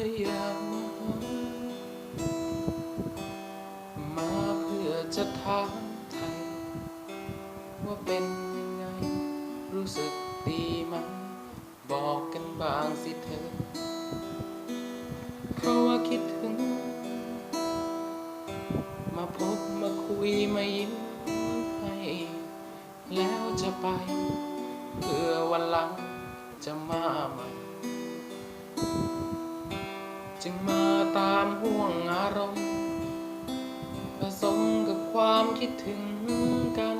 ระยะมามาเพื่อจะถามไทย ว่าเป็นยังไง รู้สึกดีไหมบอกกันบางสิเธอ เพราะว่าคิดถึง มาพบมาคุยมายิ้มให้ แล้วจะไป เพื่อวันหลังจะมาใหม่ จึงมาตามห่วงอารมณ์ผสมกับความคิดถึงกัน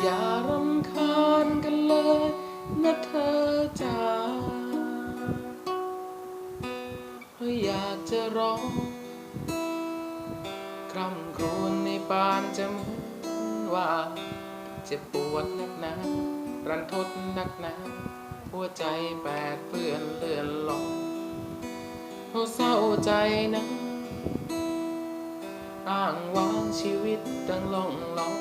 อย่ารำคาญกันเลยนะเธอจ๋าเพราะอยากจะร้องคร่ำครวญในปานจะเหมือนว่าเจ็บปวดนักหนารันทดนักหนาหัวใจแปดเปื้อน ใจนะอ้างว้างชีวิตตั้งล่องลอย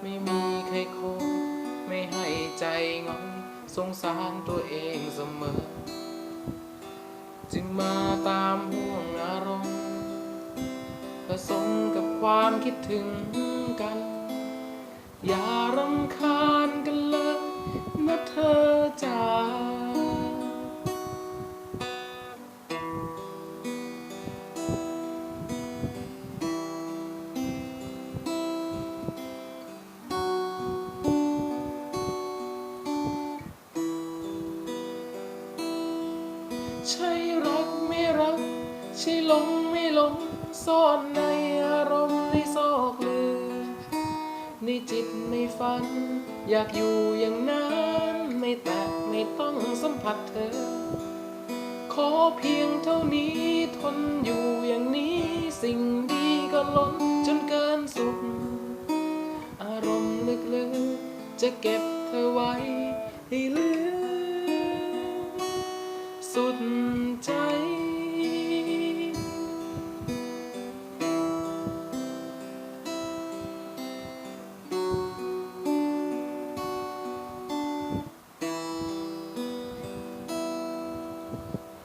ไม่มีใครคอยไม่ให้ใจงอยสงสารตัวเองเสมอ จึงมาตามห่วงอารมณ์ผสมกับความคิดถึงกัน อย่ารำคาญกันเลยนะเธอ ใช่หลงไม่หลงซ่อนในอารมณ์ในซอกลึกในจิตในฝัน อยากอยู่อย่างนั้น ไม่แตะไม่ต้องสัมผัสเธอ ขอเพียงเท่านี้ทนอยู่อย่างนี้สิ่งดีก็ล้นจนเกินสุด อารมณ์ลึกๆจะเก็บเธอไว้ให้ลือสุด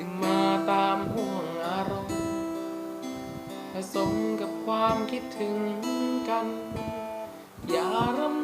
จึงมาตามห่วงอารมณ์ผสมกับความคิดถึงกัน อย่ารำ